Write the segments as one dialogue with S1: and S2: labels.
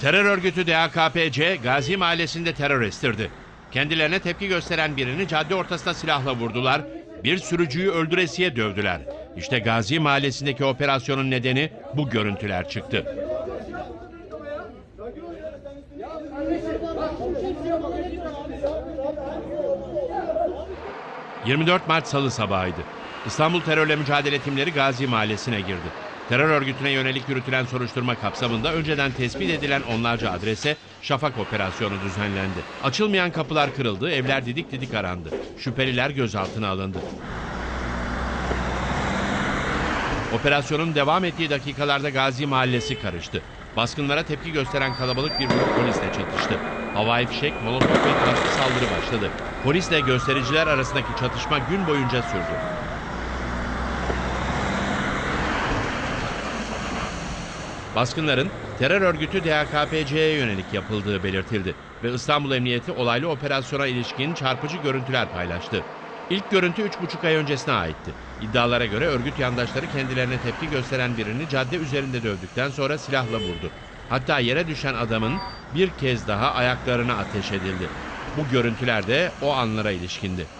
S1: Terör örgütü DHKPC Gazi Mahallesi'nde terör estirdi. Kendilerine tepki gösteren birini cadde ortasında silahla vurdular. Bir sürücüyü öldüresiye dövdüler. İşte Gazi Mahallesi'ndeki operasyonun nedeni bu görüntüler çıktı. ...24 Mart Salı sabahıydı. İstanbul terörle mücadele timleri Gazi Mahallesi'ne girdi. Terör örgütüne yönelik yürütülen soruşturma kapsamında önceden tespit edilen onlarca adrese şafak operasyonu düzenlendi. Açılmayan kapılar kırıldı, evler didik didik arandı. Şüpheliler gözaltına alındı. Operasyonun devam ettiği dakikalarda Gazi Mahallesi karıştı. Baskınlara tepki gösteren kalabalık bir grup polisle çatıştı. Havai fişek, molotof ve taşlı saldırı başladı. Polisle göstericiler arasındaki çatışma gün boyunca sürdü. Baskınların terör örgütü DHKPC'ye yönelik yapıldığı belirtildi ve İstanbul Emniyeti olaylı operasyona ilişkin çarpıcı görüntüler paylaştı. İlk görüntü 3,5 ay öncesine aitti. İddialara göre örgüt yandaşları kendilerine tepki gösteren birini cadde üzerinde dövdükten sonra silahla vurdu. Hatta yere düşen adamın bir kez daha ayaklarına ateş edildi. Bu görüntüler de o anlara ilişkindi.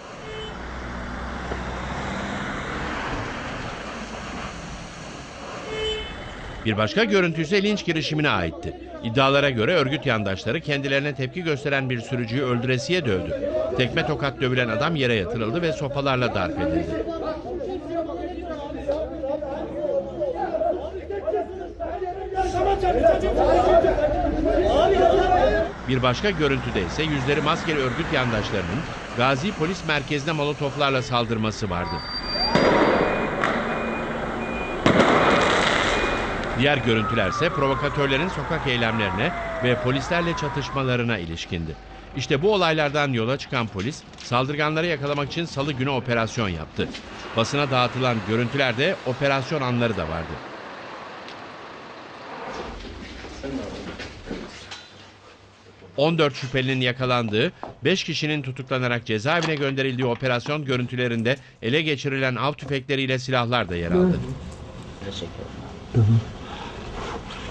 S1: Bir başka görüntü ise linç girişimine aitti. İddialara göre örgüt yandaşları kendilerine tepki gösteren bir sürücüyü öldüresiye dövdü. Tekme tokat dövülen adam yere yatırıldı ve sopalarla darp edildi. Bir başka görüntüde ise yüzleri maskeli örgüt yandaşlarının Gazi Polis Merkezi'ne molotoflarla saldırması vardı. Diğer görüntülerse provokatörlerin sokak eylemlerine ve polislerle çatışmalarına ilişkindi. İşte bu olaylardan yola çıkan polis saldırganları yakalamak için salı günü operasyon yaptı. Basına dağıtılan görüntülerde operasyon anları da vardı. ...14 şüphelinin yakalandığı, 5 kişinin tutuklanarak cezaevine gönderildiği operasyon görüntülerinde ele geçirilen av tüfekleriyle silahlar da yer aldı.
S2: Teşekkür.